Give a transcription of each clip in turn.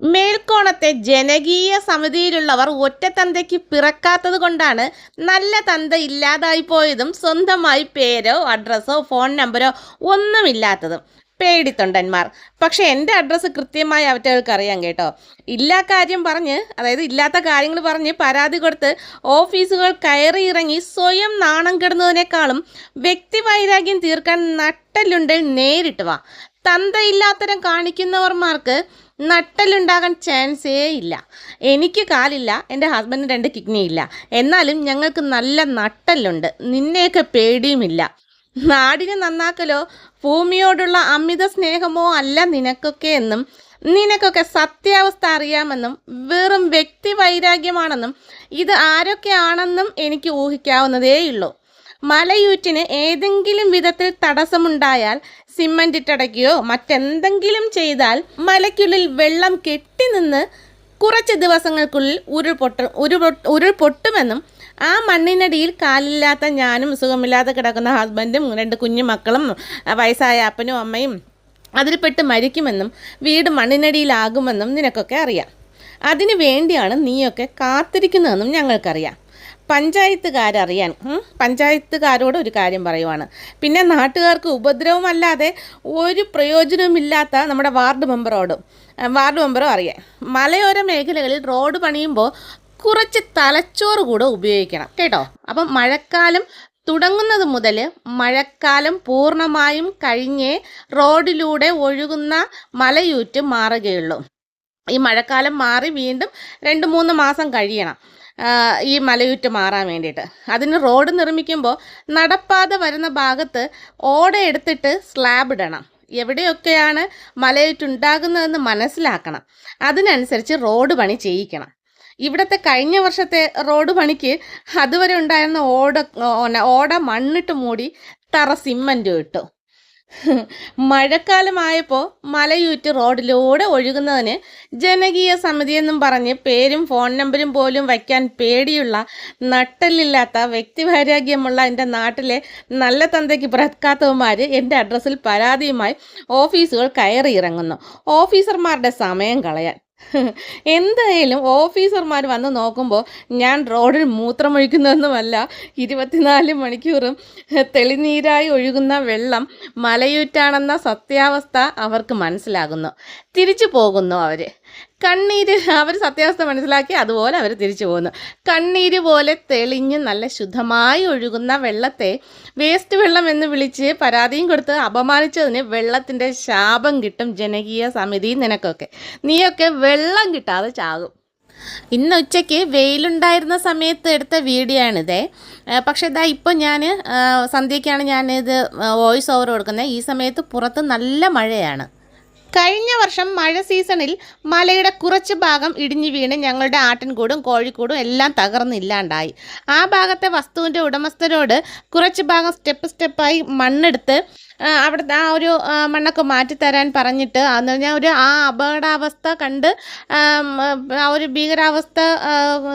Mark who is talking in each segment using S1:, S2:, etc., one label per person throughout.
S1: മേൽക്കോണത്തെ ജനകീയ സമിതിയിലുള്ളവർ ഒറ്റത്തന്തയ്ക്ക് പിറക്കാത്തത് കൊണ്ടാണ് നല്ല തന്ത ഇല്ലാതായി പോയതും സ്വന്തമായി പേരോ അഡ്രസ്സോ ഫോൺ നമ്പരോ ഒന്നുമില്ലാത്തതും പേടിത്തൊണ്ടന്മാർ. പക്ഷെ എന്റെ അഡ്രസ്സ് കൃത്യമായി അവറ്റകൾക്ക് അറിയാം കേട്ടോ. ഇല്ലാ കാര്യം പറഞ്ഞ് അതായത് ഇല്ലാത്ത കാര്യങ്ങൾ പറഞ്ഞ് പരാതി കൊടുത്ത് ഓഫീസുകൾ കയറി ഇറങ്ങി സ്വയം നാണം കെടുന്നതിനേക്കാളും വ്യക്തിവൈരാഗ്യം തീർക്കാൻ നട്ടലുണ്ടിൽ നേരിട്ട് വാ. തന്തയില്ലാത്തരം കാണിക്കുന്നവർമാർക്ക് നട്ടലുണ്ടാകാൻ ചാൻസേ ഇല്ല. എനിക്ക് കാലില്ല എന്റെ ഹസ്ബൻഡിന് രണ്ട് കിഡ്നി ഇല്ല. എന്നാലും ഞങ്ങൾക്ക് നല്ല നട്ടലുണ്ട് നിന്നെയൊക്കെ പേടിയുമില്ല. നാടിനെ നന്നാക്കലോ ഭൂമിയോടുള്ള അമിത സ്നേഹമോ അല്ല നിനക്കൊക്കെ എന്നും നിനക്കൊക്കെ സത്യാവസ്ഥ അറിയാമെന്നും വെറും വ്യക്തി വൈരാഗ്യമാണെന്നും ഇത് ആരൊക്കെയാണെന്നും എനിക്ക് ഊഹിക്കാവുന്നതേയുള്ളൂ. മലയൂറ്റിന് ഏതെങ്കിലും വിധത്തിൽ തടസ്സമുണ്ടായാൽ സിമന്റ് ഇട്ടടയ്ക്കുകയോ മറ്റെന്തെങ്കിലും ചെയ്താൽ മലയ്ക്കുള്ളിൽ വെള്ളം കെട്ടിനിന്ന് കുറച്ച് ദിവസങ്ങൾക്കുള്ളിൽ ഉരുൾപൊട്ട ഉരുൾ ഉരുൾപൊട്ടുമെന്നും ആ മണ്ണിനടിയിൽ കാലില്ലാത്ത ഞാനും സുഖമില്ലാതെ കിടക്കുന്ന ഹസ്ബൻഡും രണ്ട് കുഞ്ഞു മക്കളും വയസ്സായ അപ്പനും അമ്മയും അതിൽപ്പെട്ട് മരിക്കുമെന്നും വീട് മണ്ണിനടിയിലാകുമെന്നും നിനക്കൊക്കെ അറിയാം. അതിനു വേണ്ടിയാണ് നീയൊക്കെ കാത്തിരിക്കുന്നതെന്നും ഞങ്ങൾക്കറിയാം. പഞ്ചായത്തുകാരറിയാൻ പഞ്ചായത്തുകാരോട് ഒരു കാര്യം പറയുവാണ്. പിന്നെ നാട്ടുകാർക്ക് ഉപദ്രവമല്ലാതെ ഒരു പ്രയോജനവുമില്ലാത്ത നമ്മുടെ വാർഡ് മെമ്പറോടും വാർഡ് മെമ്പറും അറിയാം മലയോര മേഖലകളിൽ റോഡ് പണിയുമ്പോൾ കുറച്ച് തലച്ചോറ് കൂടെ ഉപയോഗിക്കണം കേട്ടോ. അപ്പം മഴക്കാലം തുടങ്ങുന്നത് മുതൽ മഴക്കാലം പൂർണമായും കഴിഞ്ഞേ റോഡിലൂടെ ഒഴുകുന്ന മലയൂറ്റ് മാറുകയുള്ളൂ. ഈ മഴക്കാലം മാറി വീണ്ടും രണ്ട് മൂന്ന് മാസം കഴിയണം. ഈ മലയുറ്റ് മാറാൻ വേണ്ടിയിട്ട്. അതിന് റോഡ് നിർമ്മിക്കുമ്പോൾ നടപ്പാത വരുന്ന ഭാഗത്ത് ഓട എടുത്തിട്ട് സ്ലാബ് ഇടണം. എവിടെയൊക്കെയാണ് മലയുറ്റ് ഉണ്ടാകുന്നതെന്ന് മനസ്സിലാക്കണം. അതിനനുസരിച്ച് റോഡ് പണി ചെയ്യിക്കണം. ഇവിടുത്തെ കഴിഞ്ഞ വർഷത്തെ റോഡ് പണിക്ക് അതുവരെ ഉണ്ടായിരുന്ന ഓട ഓട മണ്ണിട്ട് മൂടി തറ സിമ്മന്റ് ഇട്ടു. മഴക്കാലമായപ്പോൾ മലയൂറ്റ് റോഡിലൂടെ ഒഴുകുന്നതിന് ജനകീയ സമിതി എന്നും പറഞ്ഞ് പേരും ഫോൺ നമ്പരും പോലും വയ്ക്കാൻ പേടിയുള്ള നട്ടലില്ലാത്ത വ്യക്തിവൈരാഗ്യമുള്ള എന്റെ നാട്ടിലെ നല്ല തന്തയ്ക്ക് പിറക്കാത്തവന്മാർ എന്റെ അഡ്രസ്സിൽ പരാതിയുമായി ഓഫീസുകൾ കയറി ഇറങ്ങുന്നു ഓഫീസർമാരുടെ സമയം കളയാൻ. എന്തായാലും ഓഫീസർമാർ വന്ന് നോക്കുമ്പോൾ ഞാൻ റോഡിൽ മൂത്രമൊഴിക്കുന്നതൊന്നുമല്ല. ഇരുപത്തിനാല് മണിക്കൂറും തെളിനീരായി ഒഴുകുന്ന വെള്ളം മലയൂറ്റാണെന്ന സത്യാവസ്ഥ അവർക്ക് മനസ്സിലാകുന്നു. തിരിച്ചു പോകുന്നു അവർ കണ്ണീര് അവർ സത്യാവസ്ഥ മനസ്സിലാക്കി അതുപോലെ അവർ തിരിച്ചു പോകുന്നു കണ്ണീര് പോലെ തെളിഞ്ഞ് നല്ല ശുദ്ധമായി ഒഴുകുന്ന വെള്ളത്തെ വേസ്റ്റ് വെള്ളം എന്ന് വിളിച്ച് പരാതിയും കൊടുത്ത് അപമാനിച്ചതിന് വെള്ളത്തിന്റെ ശാപം കിട്ടും ജനകീയ സമിതി നിനക്കൊക്കെ. നീയൊക്കെ വെള്ളം കിട്ടാതെ ചാകും. ഇന്ന് ഉച്ചയ്ക്ക് വെയിലുണ്ടായിരുന്ന സമയത്ത് എടുത്ത വീഡിയോ ആണിത് പക്ഷേ ഇതാ ഇപ്പോൾ ഞാൻ സന്ധ്യയ്ക്കാണ് ഞാനിത് വോയിസ് ഓവർ കൊടുക്കുന്നത്. ഈ സമയത്ത് പുറത്ത് നല്ല മഴയാണ്. കഴിഞ്ഞ വർഷം മഴ സീസണിൽ മലയുടെ കുറച്ച് ഭാഗം ഇടിഞ്ഞു വീണ് ഞങ്ങളുടെ ആട്ടിൻകൂടും കോഴിക്കൂടും എല്ലാം തകർന്നില്ലാണ്ടായി. ആ ഭാഗത്തെ വസ്തുവിന്റെ ഉടമസ്ഥരോട് കുറച്ച് ഭാഗം സ്റ്റെപ്പ് സ്റ്റെപ്പായി മണ്ണെടുത്ത് അവിടുത്തെ ആ ഒരു മണ്ണൊക്കെ മാറ്റിത്തരാൻ പറഞ്ഞിട്ട് അന്ന് പറഞ്ഞാൽ ഒരു ആ അപകടാവസ്ഥ കണ്ട് ആം, ഒരു ഭീകരാവസ്ഥ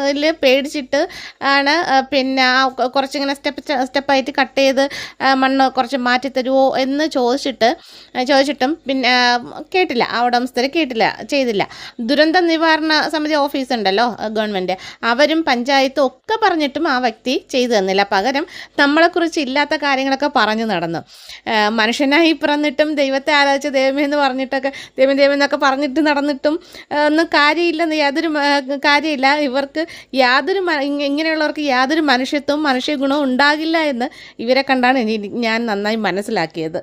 S1: യിൽ പേടിച്ചിട്ട് ആണ് പിന്നെ കുറച്ചിങ്ങനെ സ്റ്റെപ്പ് സ്റ്റെപ്പായിട്ട് കട്ട് ചെയ്ത് മണ്ണ് കുറച്ച് മാറ്റി തരുമോ എന്ന് ചോദിച്ചിട്ട് ചോദിച്ചിട്ടും പിന്നെ കേട്ടില്ല. ആ ഉടമസ്ഥർ കേട്ടില്ല ചെയ്തില്ല. ദുരന്ത നിവാരണ സമിതി ഓഫീസ് ഉണ്ടല്ലോ ഗവൺമെന്റ് അവരും പഞ്ചായത്തും ഒക്കെ പറഞ്ഞിട്ടും ആ വ്യക്തി ചെയ്തു തന്നില്ല. പകരം നമ്മളെക്കുറിച്ച് ഇല്ലാത്ത കാര്യങ്ങളൊക്കെ പറഞ്ഞു നടന്നു. മനുഷ്യനായി പിറന്നിട്ടും ദൈവത്തെ ആരാധിച്ച ദൈവമേ എന്ന് പറഞ്ഞിട്ടൊക്കെ ദൈവം ദൈവം എന്നൊക്കെ പറഞ്ഞിട്ട് നടന്നിട്ടും ഒന്നും കാര്യമില്ലെന്ന് യാതൊരു കാര്യമില്ല. ഇവർക്ക് യാതൊരു ഇങ്ങനെയുള്ളവർക്ക് യാതൊരു മനുഷ്യത്വവും മനുഷ്യ ഗുണവും ഉണ്ടാകില്ല എന്ന് ഇവരെ കണ്ടാണ് ഞാൻ നന്നായി മനസ്സിലാക്കിയത്.